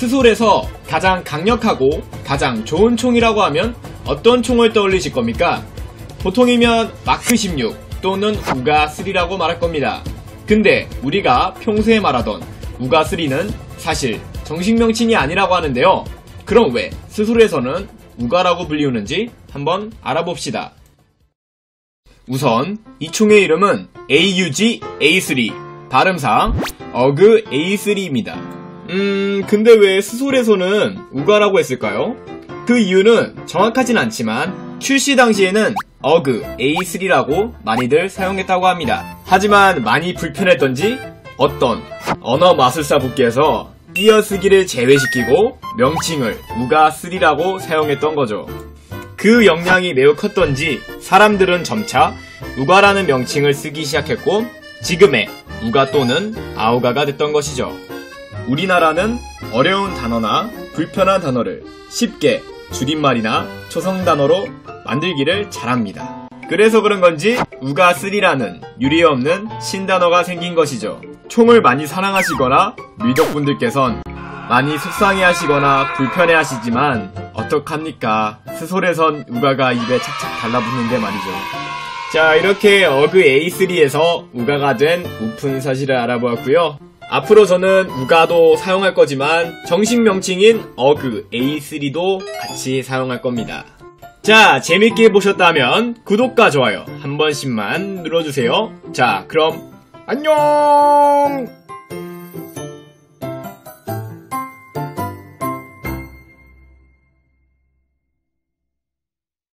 스솔에서 가장 강력하고 가장 좋은 총이라고 하면 어떤 총을 떠올리실 겁니까? 보통이면 마크 16 또는 우가 3라고 말할 겁니다. 근데 우리가 평소에 말하던 우가 3는 사실 정식 명칭이 아니라고 하는데요. 그럼 왜 스솔에서는 우가라고 불리우는지 한번 알아봅시다. 우선 이 총의 이름은 AUG A3 발음상 어그 A3입니다. 음 근데 왜 스솔에서는 우가라고 했을까요? 그 이유는 정확하진 않지만 출시 당시에는 어그 A3라고 많이들 사용했다고 합니다. 하지만 많이 불편했던지 어떤 언어 마술사 분께서 띄어쓰기를 제외시키고 명칭을 우가3라고 사용했던 거죠. 그 역량이 매우 컸던지 사람들은 점차 우가라는 명칭을 쓰기 시작했고 지금의 우가 또는 아우가가 됐던 것이죠. 우리나라는 어려운 단어나 불편한 단어를 쉽게 줄임말이나 초성 단어로 만들기를 잘합니다. 그래서 그런 건지 우가3라는 유리 없는 신단어가 생긴 것이죠. 총을 많이 사랑하시거나 미덕분들께선 많이 속상해 하시거나 불편해 하시지만 어떡합니까 스솔에선 우가가 입에 착착 달라붙는데 말이죠 자 이렇게 어그 A3에서 우가가 된 오픈 사실을 알아보았고요 앞으로 저는 우가도 사용할 거지만 정식 명칭인 어그 A3도 같이 사용할 겁니다. 자 재밌게 보셨다면 구독과 좋아요 한 번씩만 눌러주세요. 자 그럼 안녕